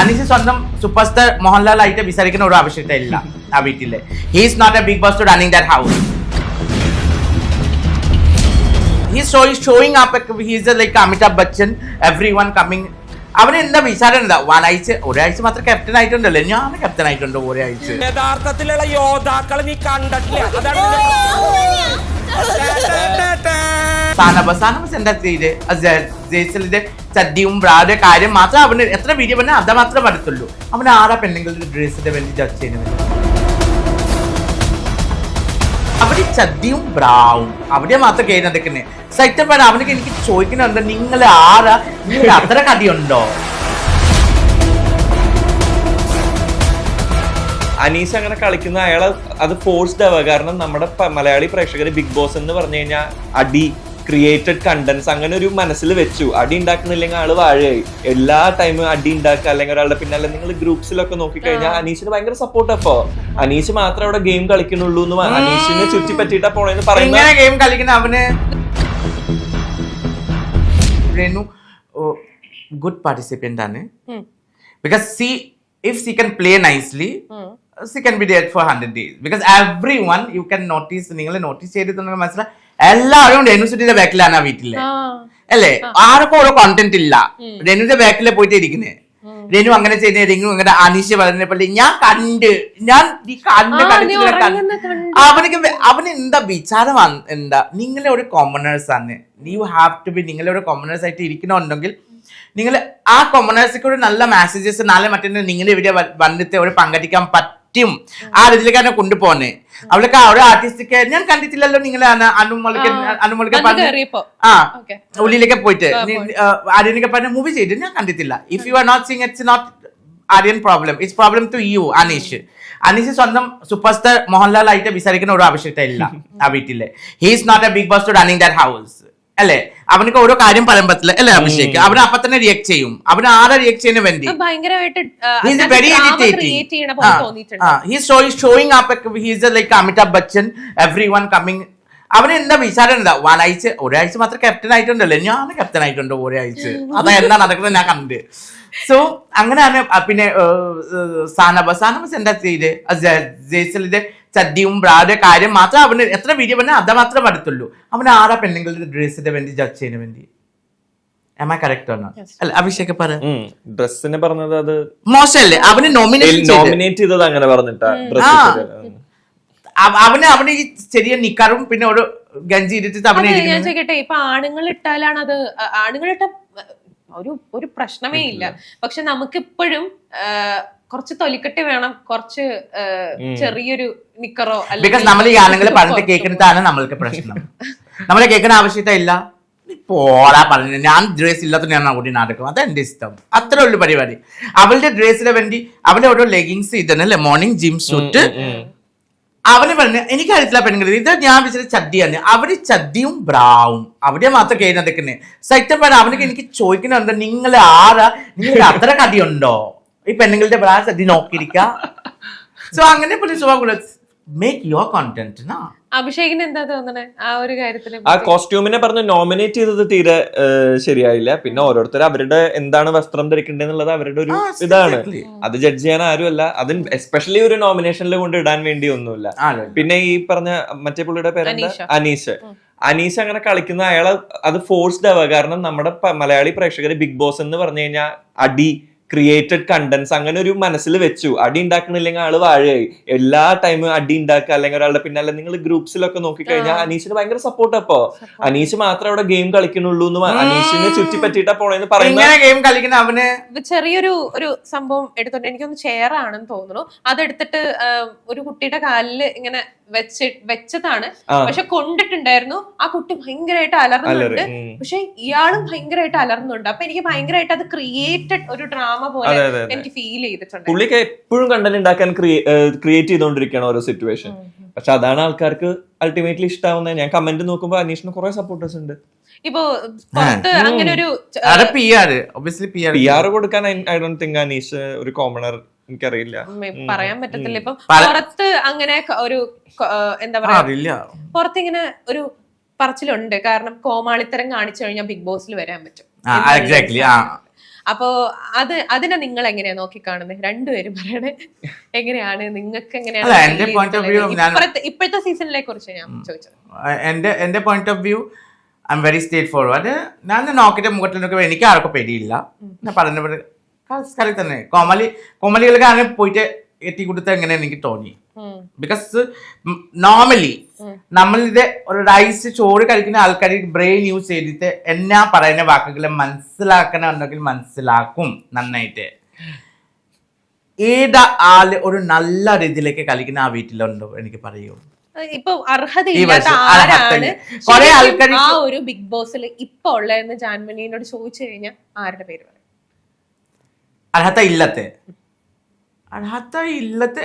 അനീസ് സ്വന്തം super star Mohanlal ആയിട്ട് വിസാരിക്കുന്ന ഒരു ആവശ്യകത ഇല്ല ആ വീട്ടിൽ. He's not a Bigg Boss to running that house he's showing up he's like Amitabh Bachchan everyone coming അവന് എന്താ വിചാരം എന്താ? ഒരാഴ്ച ഒരാഴ്ച മാത്രം ക്യാപ്റ്റൻ ആയിട്ടുണ്ടല്ലോ? ഞാൻ ക്യാപ്റ്റൻ ആയിട്ടുണ്ട് ഒരാഴ്ച. യഥാർത്ഥത്തിലുള്ള യോദ്ധാക്കൾ നീ കണ്ടിട്ടില്ല. സാനബസ് സാനബസ് എന്താ ചെയ്ത് ജയ്സലിന്റെ ചദ്യവും ബ്രാഡും കാര്യം മാത്രം അവന് എത്ര വീഡിയോ പറഞ്ഞാൽ അത് മാത്രമേ വരത്തുള്ളൂ. അവൻ ആറാ പെണ്ണുങ്ങളുടെ ഡ്രസ്സിന്റെ വേണ്ടി ജഡ്ജ് ചെയ്യുന്നത്? അവിടെ ചദ്യയും ബ്രാവും അവിടെ മാത്രം കയറി നടക്കുന്നത് സൈറ്റം പറഞ്ഞ അവനൊക്കെ എനിക്ക് ചോദിക്കുന്നുണ്ട് നിങ്ങൾ ആരാ? നിങ്ങൾ അത്ര കഥയുണ്ടോ? അനീഷ് അങ്ങനെ കളിക്കുന്ന അയാൾ അത് ഫോഴ്സ്ഡ് ആവുക. കാരണം നമ്മുടെ മലയാളി പ്രേക്ഷകർ ബിഗ് ബോസ് എന്ന് പറഞ്ഞു കഴിഞ്ഞാൽ അടി ക്രിയേറ്റഡ് കണ്ടന്റ്സ് അങ്ങനെ ഒരു മനസ്സിൽ വെച്ചു. അടി ഉണ്ടാക്കുന്നില്ലെങ്കിൽ ആൾ വാഴയായി. എല്ലാ ടൈമും അടി ഉണ്ടാക്കുക അല്ലെങ്കിൽ ഒരാളുടെ പിന്നാലെ നിങ്ങൾ ഗ്രൂപ്പ്സിലൊക്കെ നോക്കിക്കഴിഞ്ഞാൽ അനീഷിന് ഭയങ്കര സപ്പോർട്ട് അപ്പോ. അനീഷ് മാത്രമേ അവിടെ ഗെയിം കളിക്കുന്നുള്ളൂ എന്ന് അനീഷിനെ ചുറ്റി പറ്റിയിട്ടാ പോണെന്ന് പറയുന്ന ഇങ്ങനെ ഗെയിം കളിക്കുന്ന അവന് രേണു ഗുഡ് പാർട്ടിസിപ്പന്റ് ആണ്. Because she if she she play nicely she she be date for hundred 100 because everyone you can notice നിങ്ങൾ നോട്ടീസ് ചെയ്തിട്ടുണ്ടെങ്കിൽ മനസ്സിലായി എല്ലാവരും രേണുസുട്ടിയുടെ ബാക്കിലാണ് ആ വീട്ടിൽ. അല്ലേ? ആർക്കും ഓരോ കോണ്ടന്റ് ഇല്ല. രനുവിന്റെ ബാക്കിലെ പോയിട്ട് ഇരിക്കുന്നേ. രനു അങ്ങനെ ചെയ്യുന്ന രനു അങ്ങനെ അനീഷ് പറഞ്ഞ പോലെ ഞാൻ കണ്ട് ഞാൻ ഈ കണ്ട്. അവനക്ക് അവന് എന്താ വിചാരം എന്താ? നിങ്ങളെ ഒരു കോമണേഴ്സ് ആണ്. യു ഹാവ് ടു ബി നിങ്ങളെ ഒരു കോമണേഴ്സ് ആയിട്ട് ഇരിക്കണമെന്നുണ്ടെങ്കിൽ നിങ്ങൾ ആ കോമണേഴ്സിക്ക് ഒരു നല്ല മെസ്സേജസ് നാളെ മറ്റേ നിങ്ങൾ ഇവിടെ വന്നിട്ട് ഒരു പങ്കെടുക്കാൻ പറ്റും ആ രീതിയിലേക്കാണ് കൊണ്ടുപോകുന്നത് അവൾക്ക് അവിടെ ആർട്ടിസ്റ്റ് ആർട്ടിസ്റ്റിക്ക് ഞാൻ കണ്ടിട്ടില്ലല്ലോ നിങ്ങളെ അനുമോളിക്ക് അനുമോളിക്ക്. ആ. ഉള്ളിലേക്ക് പോയിട്ട്. ആര്യനൊക്കെ പറഞ്ഞ മൂവി ചെയ്ത്. ഞാൻ കണ്ടിട്ടില്ല. If you are not seeing it's not Aryan problem it's problem to you Anish Anish സ്വന്തം സൂപ്പർ സ്റ്റാർ മോഹൻലാൽ ആയിട്ട് വിസാരിക്കുന്ന ഒരു ആവശ്യകത ഇല്ല ആ he is not a Bigg Boss to running that house അല്ലേ? അവനക്ക് ഓരോ കാര്യം പറയാൻ പറ്റില്ല അല്ലെ അഭിഷേക്? അവൻ അപ്പൊ തന്നെ റിയാക്ട് ചെയ്യും. അവൻ ആരെ റിയാക്ട് ചെയ്യുന്ന വേണ്ടി He's very Amitabh Bachchan everyone coming അവന് എന്താ വിചാരം എന്താ? ഒരാഴ്ച ഒരാഴ്ച മാത്രം ക്യാപ്റ്റൻ ആയിട്ടുണ്ടല്ലോ? ഞാൻ ക്യാപ്റ്റൻ ആയിട്ടുണ്ട് ഒരാഴ്ച. അതാ എന്താ നടക്കുന്നത് ഞാൻ കണ്ട്. സോ അങ്ങനെയാണ് പിന്നെ സാനബ. സാനബസ് എന്താ ചെയ്ത് ജയ്സലിന്റെ ചദ്യവും ബ്രാഡ് കാര്യം മാത്രം അവന് എത്ര വീഡിയോ പറഞ്ഞാൽ അത് മാത്രമേ വരത്തുള്ളൂ. അവൻ ആരാ പെണ്ണുങ്ങളുടെ ഡ്രസ്സിന്റെ വേണ്ടി ജഡ്ജ് ചെയ്യുന്ന വേണ്ടി? എം ഐ കറക്റ്റ് അല്ല അഭിഷേക് പറ. ഡ്രസ്സിനെ പറഞ്ഞത് അത് മോശമല്ലേ? അവന് നോമിനേറ്റ് ചെയ്തത് അങ്ങനെ പറഞ്ഞിട്ടാ അവന് അവന് ഈ ചെറിയ നിക്കറും പിന്നെ ഒരു ഗഞ്ചി ഇട്ടിട്ട് അവനെ ഞാൻ ചോദിക്കട്ടെ ഇപ്പൊ ആണുങ്ങൾ ഇട്ടാലാണ് അത് ആണുങ്ങൾ ഇട്ട ഒരു ഒരു പ്രശ്നമേ ഇല്ല. പക്ഷെ നമുക്ക് ഇപ്പോഴും കുറച്ച് തൊലിക്കെട്ട് വേണം കുറച്ച് ചെറിയൊരു നിക്കറോ ബിക്കോസ് നമ്മൾ ഈ ആണെങ്കിൽ പറഞ്ഞിട്ട് കേൾക്കുന്നതാണ് നമ്മൾക്ക് പ്രശ്നം. നമ്മളെ കേൾക്കുന്ന ആവശ്യത ഇല്ല. പോടാ പറഞ്ഞു. ഞാൻ ഡ്രസ് ഇല്ലാത്ത ഞാൻ കൂടി നടക്കും. അത് എന്റെ ഇഷ്ടം. അത്ര ഉള്ളു പരിപാടി. അവളുടെ ഡ്രസ്സിന് വേണ്ടി അവളുടെ ഓരോ ലെഗിങ്സ് ഇതന്നെ മോർണിംഗ് ജിം ഷൂട്ട് അവന് പറഞ്ഞു എനിക്ക് അറിയത്തില്ല പെണ്ണുങ്ങൾ ഇത് ഞാൻ വിളിച്ചത് ചദ്യാണ് അവർ ചദ്യയും ബ്രാവും. അവിടെ മാത്രം കയറി നടക്കുന്നത് പറഞ്ഞു അവനൊക്കെ അവനക്ക് എനിക്ക് ചോദിക്കുന്നുണ്ട്. നിങ്ങൾ ആരാ? നിങ്ങൾ അത്ര കടിയുണ്ടോ? ഈ പെണ്ണുങ്ങളുടെ ബ്രാൻസ് അതി നോക്കിയിരിക്ക. സോ അങ്ങനെ പോലെ മേക്ക് യുവർ കോണ്ടന്റ് നാ അഭിഷേകിന് എന്താ തോന്നണേ? ആ ഒരു കാര്യത്തിനെ ആ കോസ്റ്റ്യൂമിനെ പറഞ്ഞ് നോമിനേറ്റ് ചെയ്തത് തീരെ ശരിയായില്ല. പിന്നെ ഓരോരുത്തർ അവരുടെ എന്താണ് വസ്ത്രം ധരിക്കേണ്ടതെന്നുള്ളത് അവരുടെ ഒരു ഇതാണ്. അത് ജഡ്ജ് ചെയ്യാൻ ആരുമല്ല. അത് എസ്പെഷ്യലി ഒരു നോമിനേഷനിൽ കൊണ്ട് ഇടാൻ വേണ്ടി ഒന്നുമില്ല. പിന്നെ ഈ പറഞ്ഞ മറ്റേ പുള്ളിയുടെ പേര് അനീഷ. അനീഷ്. അങ്ങനെ കളിക്കുന്ന അയാൾ അത് ഫോഴ്സ്ഡ് ആവുക. കാരണം നമ്മുടെ മലയാളി പ്രേക്ഷകർ ബിഗ് ബോസ് എന്ന് പറഞ്ഞു കഴിഞ്ഞാൽ അടി ക്രിയേറ്റഡ് കണ്ടന്റ്സ് അങ്ങനെ ഒരു മനസ്സിൽ വെച്ചു. അടി ഉണ്ടാക്കണില്ലെങ്കിൽ ആൾ വാഴയായി. എല്ലാ ടൈമും അടി ഉണ്ടാക്കുക അല്ലെങ്കിൽ ഒരാളുടെ പിന്നാലെ നിങ്ങൾ ഗ്രൂപ്പ്സിലൊക്കെ നോക്കിക്കഴിഞ്ഞാൽ അനീഷിന് ഭയങ്കര സപ്പോർട്ട് അപ്പോ. അനീഷ് മാത്രം അവിടെ ഗെയിം കളിക്കുന്നുള്ളൂ എന്ന് അനീഷിനെ ചുറ്റി പറ്റിയിട്ടാ പോണെന്ന് പറയുന്ന അവന്? ചെറിയൊരു ഒരു സംഭവം എടുത്തോണ്ട് എനിക്കൊന്ന് ചെയർ ആണെന്ന് തോന്നുന്നു. അതെടുത്തിട്ട് ഒരു കുട്ടിയുടെ കാലിൽ ഇങ്ങനെ വെച്ച് വെച്ചതാണ്. പക്ഷെ കൊണ്ടിട്ടുണ്ടായിരുന്നു. ആ കുട്ടി ഭയങ്കരമായിട്ട് അലർന്നുണ്ട്. പക്ഷെ ഇയാളും ഭയങ്കരമായിട്ട് അലർന്നുണ്ട് അപ്പൊ എനിക്ക് ഭയങ്കരമായിട്ട് അത് ക്രിയേറ്റഡ് ഒരു ഡ്രാമ പോലെ അതെ, അതെ, അതെ. എനിക്ക് ഫീൽ ചെയ്തിട്ടുണ്ട്. പുള്ളിക്ക് എപ്പോഴും കണ്ടന്റ് ഉണ്ടാക്കാൻ ക്രിയേറ്റ് ചെയ്തുകൊണ്ടിരിക്കുകയാണ് ഓരോ സിറ്റുവേഷൻ പക്ഷെ അതാണ് ആൾക്കാർക്ക് അൾട്ടിമേറ്റ്ലി ഇഷ്ടാവുന്നത്. ഞാൻ കമന്റ് നോക്കുമ്പോ അനീഷിന് കുറെ സപ്പോർട്ടേഴ്സ് ഉണ്ട്. ഇപ്പോ അങ്ങനെ ഒരു പി ആർ കൊടുക്കാൻ ഐ ഡോണ്ട് തിങ്ക് അനീഷ് ഒരു കോമണർ എനിക്കറിയില്ല. പറയാൻ പറ്റത്തില്ല. ഇപ്പൊ പല- പുറത്ത് അങ്ങനെ ഒരു എന്താ പറയാ? അറിയില്ല പുറത്ത് ഇങ്ങനെ ഒരു പറച്ചിലുണ്ട്. കാരണം കോമാളിത്തരം കാണിച്ചു കഴിഞ്ഞാൽ ബിഗ് ബോസിൽ വരാൻ പറ്റും. ആ, അപ്പോ അത് അതിനെ നിങ്ങൾ എങ്ങനെയാ നോക്കിക്കാണുന്നത് രണ്ടുപേരും പറയണേ. എങ്ങനെയാണ്? നിങ്ങൾക്ക് എങ്ങനെയാണ് എന്റെ ഇപ്പോഴത്തെ സീസണിലെ കുറിച്ച് ഞാൻ ചോദിച്ചത്. Point of view I'm very straightforward ഞാൻ നോക്കിയിട്ട് മുഖത്തിൽ നോക്കുമ്പോൾ എനിക്ക് ആർക്കും പേടിയില്ല. ഞാൻ പറഞ്ഞ പോലെ തന്നെ. കോമലി കോമലികൾക്ക് അങ്ങനെ പോയിട്ട് എത്തി കൊടുത്ത എങ്ങനെ എനിക്ക് തോന്നി. ബിക്കോസ് നോർമലി നമ്മളിത് ഒരു റൈസ് ചോറ് കഴിക്കുന്ന ആൾക്കാർ ബ്രെയിൻ യൂസ് ചെയ്തിട്ട് എന്നാ പറയുന്ന വാക്കുകൾ മനസ്സിലാക്കണമെന്നുണ്ടെങ്കിൽ മനസ്സിലാക്കും നന്നായിട്ട്. ഏത് ആൾ ഒരു നല്ല രീതിയിലേക്ക് കളിക്കുന്ന ആ വീട്ടിലുണ്ടോ എനിക്ക് പറയൂ. ഇപ്പൊ അർഹതയില്ലാത്ത ആരാണ് ആ ഒരു ബിഗ് ബോസിൽ ഇപ്പൊ ഉള്ളതെന്ന് ജാൻമണിയോട് ചോദിച്ചു കഴിഞ്ഞാൽ ആരുടെ പേര് പറയും? അർഹത ഇല്ലത്തെ അർഹത ഇല്ലത്തെ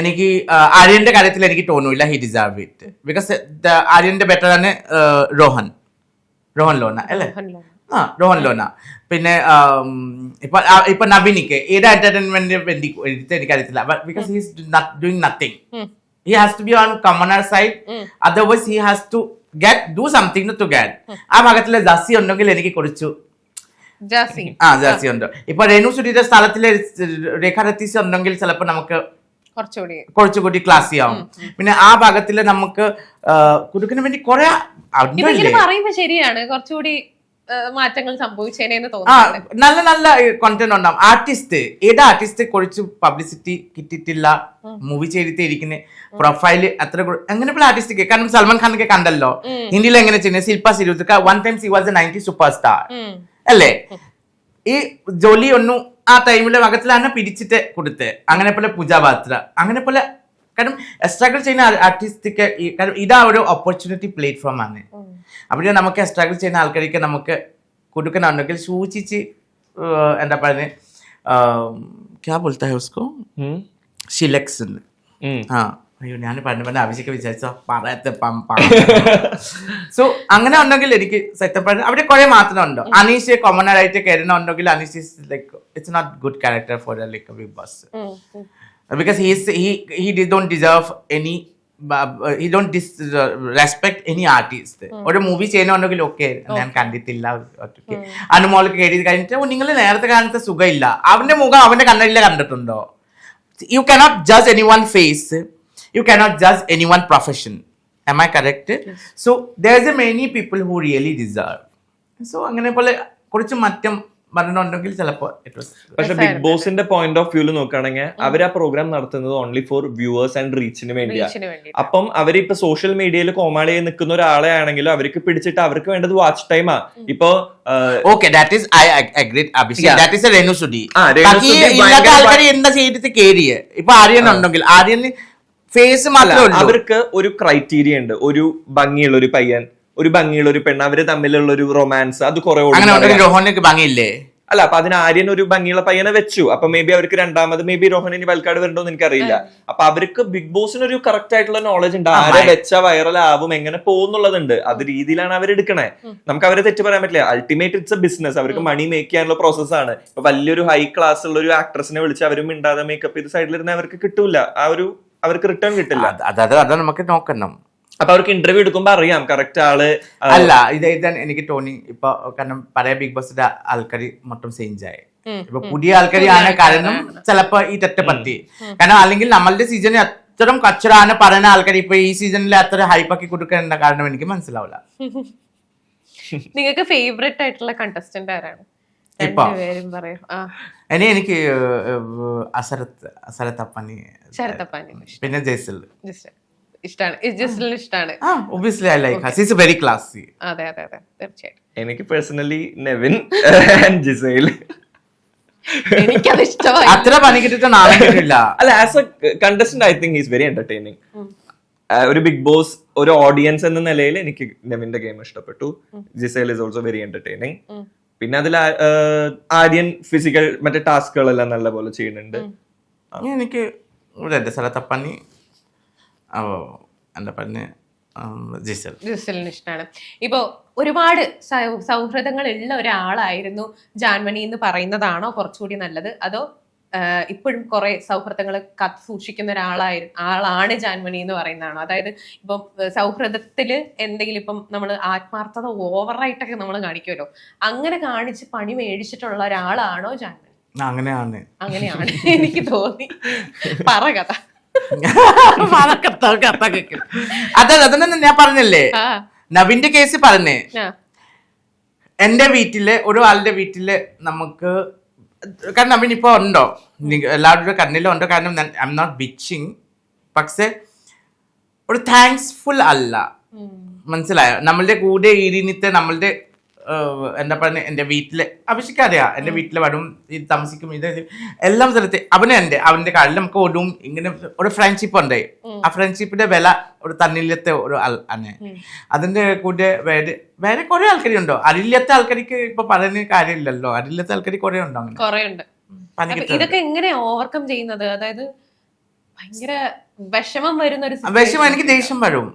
എനിക്ക് ആര്യന്റെ കാര്യത്തിൽ എനിക്ക് തോന്നില്ല ഹി ഡിസേർവ് ഇറ്റ് ബിക്കോസ് ആര്യന്റെ ബെറ്റർ ആണ് രോഹൻ രോഹൻ ലോന അല്ലേ. ആ രോഹൻ ലോന. പിന്നെ ഇപ്പൊ ഇപ്പൊ നവീനിക്ക് ഏത് എന്റർടൈൻമെന്റ് വേണ്ടി എനിക്ക് അറിയത്തില്ല because he's doing nothing. He has to be on commoner side otherwise he has to get do something to get ആ ഭാഗത്തിലെ ജസി ഉണ്ടെങ്കിൽ എനിക്ക് കുറച്ചു ആ ജസി ഉണ്ട്. ഇപ്പൊ രേണു സുധിയുടെ സ്ഥലത്തിലെ രേഖ രത്തീസ് ഉണ്ടെങ്കിൽ ചിലപ്പോൾ നമുക്ക് കുറച്ചുകൂടി കുറച്ചുകൂടി ക്ലാസ്സി ആവും. പിന്നെ ആ ഭാഗത്തിൽ നമുക്ക് കുടുക്കിന് വേണ്ടി കുറെ? പറയുമ്പോ ശരിയാണ്. കുറച്ചുകൂടി മാറ്റങ്ങൾ സംഭവിച്ചേനെന്ന് തോന്നുന്നു നല്ല നല്ല കോണ്ടന്റ് ഉണ്ടാവും. ആർട്ടിസ്റ്റ് ഏത് ആർട്ടിസ്റ്റ് കുറച്ച് പബ്ലിസിറ്റി കിട്ടിയിട്ടില്ല മൂവി ചെയ്തിട്ട് ഇരിക്കുന്ന പ്രൊഫൈൽ അത്ര അങ്ങനെയുള്ള ആർട്ടിസ്റ്റ് കാരണം സൽമാൻ ഖാനൊക്കെ കണ്ടല്ലോ. ഹിന്ദിയിൽ എങ്ങനെ ചെയ്യുന്നത് Shilpa സിരൂസ് one time she was a ninety super star. അല്ലേ? ഈ ജോലി ഒന്നും ആ ടൈമിലെ തന്നെ പിരിച്ചിട്ട് കൊടുത്തേ. അങ്ങനെ പോലെ പൂജാപാത്ര ബാത്ര അങ്ങനെ പോലെ കാരണം സ്ട്രഗിൾ ചെയ്യുന്ന ആർട്ടിസ്റ്റൊക്കെ കാരണം ഇതാ ഒരു ഓപ്പർച്യൂണിറ്റി പ്ലേറ്റ്ഫോം ആണ്. അവിടെ നമുക്ക് സ്ട്രഗിൾ ചെയ്യുന്ന ആൾക്കാർക്ക് നമുക്ക് കൊടുക്കണമെങ്കിൽ സൂചിച്ച് എന്താ പറയുന്നത് ക്യാ ബോൾത്താ ഹെ ഉസ്കോ? ഷിലക്സ് ആ. അയ്യോ ഞാൻ പണ്ട് പണ്ട് ആവശ്യമൊക്കെ വിചാരിച്ചോ പറയത്തെ സോ അങ്ങനെ ഉണ്ടെങ്കിൽ എനിക്ക് സെറ്റപ്പ് അവിടെ കുറെ മാത്രം ഉണ്ടോ അനീഷ് കോമൺ ആയിട്ട് കയറുന്നുണ്ടെങ്കിൽ Anish is like it's not good character for like Bigg Boss because he because he he he deserve any he any disrespect any artist. ഒരു മൂവി ചെയ്യണമുണ്ടെങ്കിൽ ഓക്കെ ഞാൻ കണ്ടിട്ടില്ല ഓക്കെ അനുമോളൊക്കെ കയറി കഴിഞ്ഞിട്ട് നിങ്ങൾ നേരത്തെ കാലത്തെ സുഖമില്ല. അവന്റെ മുഖം അവന്റെ കണ്ണടിയിലെ കണ്ടിട്ടുണ്ടോ? You cannot judge anyone face you cannot judge anyone profession am I correct so there is a many people who really deserve so അങ്ങനെ പോലെ കുറച്ച് മറ്റം വരണമെന്നുണ്ടെങ്കിൽ ചിലപ്പോൾ ഇറ്റ് പക്ഷെ ബിഗ് ബോസിന്റെ പോയിന്റ് ഓഫ് വ്യൂൽ നോക്കുകയാണെങ്കിൽ അവർ ആ പ്രോഗ്രാം നടത്തുന്നത് ഓൺലി ഫോർ വ്യൂവേഴ്സ് ആൻഡ് റീച്ചിന് വേണ്ടിയാണ് അപ്പം അവരിപ്പോ സോഷ്യൽ മീഡിയയിൽ കോമാളിയെ നിൽക്കുന്ന ഒരാളെ ആണെങ്കിലും അവർക്ക് പിടിച്ചിട്ട് അവർക്ക് വേണ്ടത് വാച്ച് ടൈമാ ഇപ്പൊ okay that is I agree Abhishek. That is a Renu Sudhi ആ, രേണു സുധി ഇല്ലാത്ത ആൾക്കാർ എന്താ ചെയ്തിട്ട് കേറിയേ ഇപ്പൊ ആര്യൻ ഉണ്ടെങ്കിൽ ആര്യന് ഫേസ് മാത്രമല്ല അവർക്ക് ഒരു ക്രൈറ്റീരിയ ഉണ്ട്. ഒരു ഭംഗിയുള്ള ഒരു പയ്യൻ ഒരു ഭംഗിയുള്ള ഒരു പെണ്ണ് അവർ തമ്മിലുള്ള ഒരു റൊമാൻസ് അത് കുറെ രോഹനക്ക് ഭംഗിയില്ലേ? അല്ല അപ്പൊ അതിന് ആര്യൻ ഒരു ഭംഗിയുള്ള പയ്യനെ വെച്ചു. അപ്പൊ മേ ബി അവർക്ക് രണ്ടാമത് മേ ബി രോഹൻ ഇനി വൽക്കാട് വരണ്ടോന്ന് എനിക്കറിയില്ല. അപ്പൊ അവർക്ക് ബിഗ് ബോസിന് ഒരു കറക്റ്റ് ആയിട്ടുള്ള നോളജ് ഉണ്ട്. ആരെ വെച്ച വൈറൽ ആവും എങ്ങനെ പോകുന്നുള്ളതുണ്ട്. അത് രീതിയിലാണ് അവർ എടുക്കണേ. നമുക്ക് അവരെ തെറ്റ് പറയാൻ പറ്റില്ല. അൾട്ടിമേറ്റ് ഇറ്റ്സ് എ ബിസിനസ് അവർക്ക് മണി മേക്ക് ചെയ്യാനുള്ള പ്രോസസ് ആണ്. ഇപ്പൊ വലിയൊരു ഹൈ ക്ലാസ് ഉള്ള ഒരു ആക്ട്രസിനെ വിളിച്ച് അവരും മിണ്ടാതെ മേക്കപ്പ് ചെയ്ത് സൈഡിലിരുന്ന അവർക്ക് കിട്ടൂല. ആ ഒരു അവർക്ക് റിട്ടേൺ കിട്ടില്ല. അതായത് അത് അത് നമുക്ക് നോക്കണം. അപ്പൊ അവർക്ക് ഇന്റർവ്യൂ എടുക്കുമ്പോ അറിയാം കറക്റ്റ് ആൾ അല്ല ഇത് ഇതാണ് എനിക്ക് തോന്നി ഇപ്പൊ കാരണം പഴയ ബിഗ് ബോസിന്റെ ആൾക്കാർ മൊത്തം ചേഞ്ച് ആയി. ഇപ്പൊ പുതിയ ആൾക്കാരാണ്. കാരണം ചിലപ്പോ ഈ തെറ്റ് പറ്റി കാരണം അല്ലെങ്കിൽ നമ്മളുടെ സീസണിൽ അത്രയും കച്ചറാണ് പറയുന്ന ആൾക്കാർ ഇപ്പൊ ഈ സീസണിൽ അത്ര ഹൈപ്പാക്കി കൊടുക്കേണ്ട കാരണം എനിക്ക് മനസ്സിലാവില്ല. നിങ്ങൾക്ക് ഫേവറേറ്റ് ആയിട്ടുള്ള കണ്ടസ്റ്റന്റ് ആരാണ്? ഇനി എനിക്ക് അസരത്ത് അസരത്തപ്പനി ശരത്തപ്പാനി പിന്നെ ജയ്സൽ Justin obviously I like he's very classy അതെ അതെ അതെ. തീർച്ചയായിട്ടും. എനിക്ക് പേഴ്സണലി നെവിൻ ആൻഡ് ജിസൈൽ. എനിക്കത് ഇഷ്ടമായി. അത്ര പണി കിട്ടിയിട്ട് നാളെ കിട്ടില്ല അല്ല as a contestant I think is very entertaining ഒരു ബിഗ് ബോസ് ഒരു ഓഡിയൻസ് എന്ന നിലയിൽ എനിക്ക് നെവിന്റെ ഗെയിം ഇഷ്ടപ്പെട്ടു. Gizele is also very entertaining പിന്നെ അതിൽ ആര്യൻ ഫിസിക്കൽ മറ്റേ ടാസ്കുകളെല്ലാം നല്ല പോലെ ചെയ്യുന്നുണ്ട് എനിക്ക് ഇവിടെ എന്റെ സ്ഥലത്തെ പണി ഓ എന്റെ പണി ജിസൽ. ജിസലിന് ഇഷ്ടമാണ് ഇപ്പോ ഒരുപാട് സൗ- സൗഹൃദങ്ങൾ ഉള്ള ഒരാളായിരുന്നു ജാൻമണി എന്ന് പറയുന്നതാണോ കുറച്ചുകൂടി നല്ലത്? അതോ ഇപ്പോഴും കുറെ സൗഹൃദങ്ങൾ കത്ത് സൂക്ഷിക്കുന്ന ഒരാളായി ആളാണ് ജാൻമണി എന്ന് പറയുന്നതാണ്. അതായത് ഇപ്പം സൗഹൃദത്തിൽ സൗഹൃദത്തിൽ എന്തെങ്കിലും ഇപ്പം നമ്മൾ ആത്മാർത്ഥത ഓവറായിട്ടൊക്കെ നമ്മൾ കാണിക്കുമല്ലോ. അങ്ങനെ കാണിച്ച് പണി മേടിച്ചിട്ടുള്ള ഒരാളാണോ ജാൻമണി? അങ്ങനെയാണ്. അങ്ങനെയാണ് എനിക്ക് തോന്നി. പറ കഥ. അതല്ല അതന്നെ ഞാൻ പറഞ്ഞല്ലേ? നവിന്റെ കേസ് പറഞ്ഞേ. എന്റെ വീട്ടിൽ ഒരു ആളുടെ വീട്ടിൽ നമുക്ക് കാരണം അവൻ ഇപ്പോൾ ഉണ്ടോ? എല്ലാവരുടെ കണ്ണിലും ഉണ്ടോ? കാരണം ഐ എം നോട്ട് ബിച്ചിങ് പക്ഷേ ഒരു താങ്ക്സ്ഫുൾ അല്ല. മനസ്സിലായോ? നമ്മളുടെ കൂടെ ഇരുന്നിട്ട് നമ്മളുടെ എന്താ പറയുക എന്റെ വീട്ടിലെ അഭിഷേക്ക് എന്റെ എന്റെ വീട്ടിൽ വരും ഇത് താമസിക്കും ഇത് എല്ലാം സ്ഥലത്ത് അവനെ എന്റെ അവന്റെ കാലിൽ നമുക്ക് ഒടും ഇങ്ങനെ ഒരു ഫ്രണ്ട്ഷിപ്പ് ഉണ്ട്. ആ ഫ്രണ്ട്ഷിപ്പിന്റെ വില ഒരു തന്നില്ലത്തെ ഒരു ആൾ ആണ് അതിന്റെ കൂടെ വേറെ വേറെ കുറെ ആൾക്കാരുണ്ടോ അറിയില്ലാത്ത ആൾക്കാർക്ക് ഇപ്പൊ പറയുന്ന കാര്യമില്ലല്ലോ. അറിയില്ലാത്ത ആൾക്കാർ കുറെ ഉണ്ടോ അങ്ങനെ? ഇതൊക്കെ എങ്ങനെ ഓവർകം ചെയ്യുന്നത്? അതായത് ഭയങ്കര വിഷമം വരുന്ന ഒരു വിഷമം എനിക്ക് ദേഷ്യം വരും.